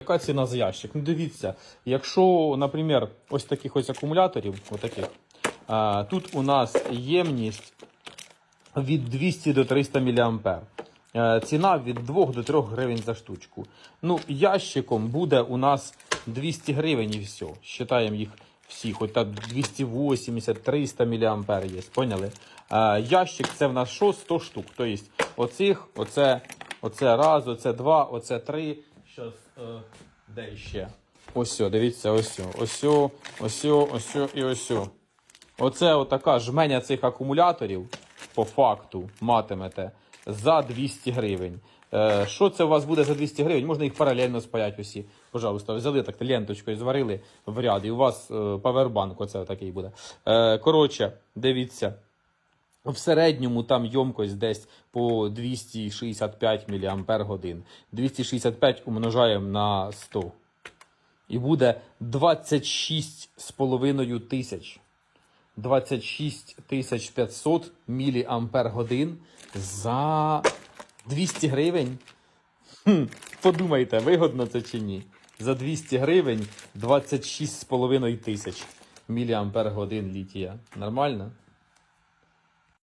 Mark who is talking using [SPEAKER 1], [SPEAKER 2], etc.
[SPEAKER 1] Яка ціна за ящик? Ну дивіться, якщо, наприклад, ось таких ось акумуляторів, отаких, тут у нас ємність від 200 до 300 мА. Е, Ціна від 2 до 3 гривень за штучку. Ну, ящиком буде у нас 200 гривень і все. Считаємо їх всі, хоч так 280, 300 мА є. Поняли? Е, Ящик це в нас що? 100 штук. Тобто оцих, оце, оце раз, оце два, оце три. Щас, е, де ще? Ось, дивіться, ось, ось, ось, ось і ось. Оце отака жменя цих акумуляторів по факту матимете за 200 гривень. Е, Що це у вас буде за 200 гривень? Можна їх паралельно спаяти усі. Пожалуйста, взяли так ленточкою, зварили в ряд, і у вас е, павербанк оце такий буде. Коротше, дивіться. В середньому там ємкость десь по 265 мАч. 265 умножаємо на 100. І буде 26,5 тисяч. 26 тисяч 500 міліампер за 200 гривень. Хм, подумайте, вигодно це чи ні? За 200 гривень 26,5 тисяч годин літія. Нормально?